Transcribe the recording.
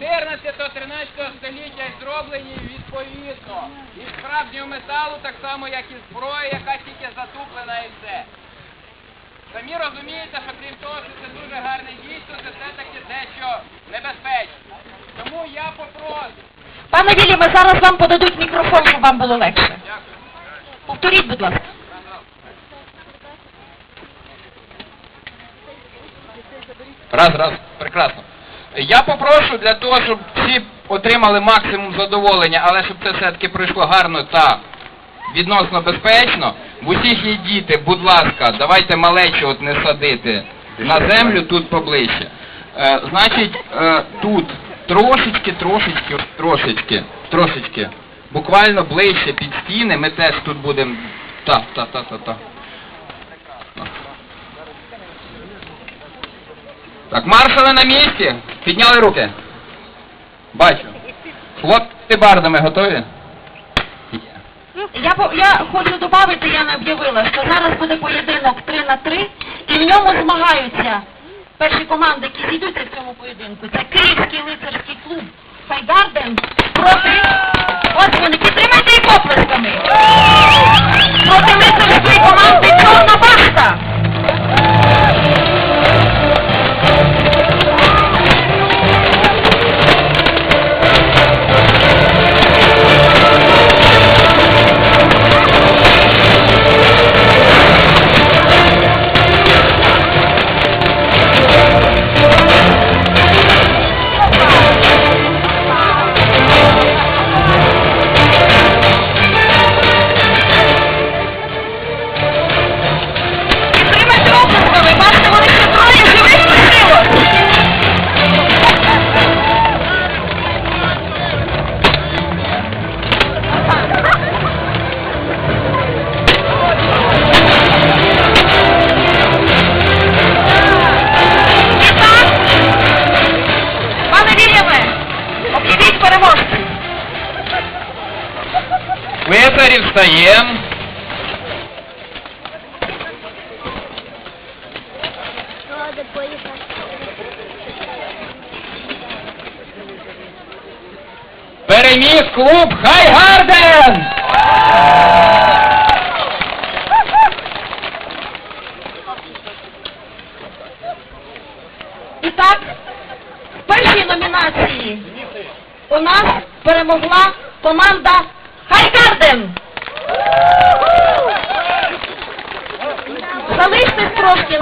14-13 століття зроблені відповідно із справжнього металу, так само як і зброя, яка тільки затуплена і все. Самі розумієте, що крім того, що це дуже гарне дійство, це все-таки дещо небезпечно. Тому я попрошу. Пане Вільяме, зараз вам подадуть мікрофон, щоб вам було легше. Дякую. Повторіть, будь ласка. Раз, раз, прекрасно. Я попрошу для того, щоб всі отримали максимум задоволення, але щоб це все-таки пройшло гарно та відносно безпечно. В усіх є діти, будь ласка, давайте малечу от не садити на землю тут поближче. Е, значить, е, тут трошечки, трошечки, трошечки, трошечки, буквально ближче під стіни, ми теж тут будемо. Та, та, та, та, та. Так, маршали на місці. Підняли руки. Бачу. Хлопці бардами готові? Я, я хочу додати, я не об'явила, що зараз буде поєдинок 3 на 3, і в ньому змагаються перші команди, які зійдуться в цьому поєдинку. Це Київський лицарський клуб Хайгарден проти... Встаємо. Переміг клуб Хайгарден! І так, в першій номінації у нас перемогла команда Хайгарден. Залиште трошки.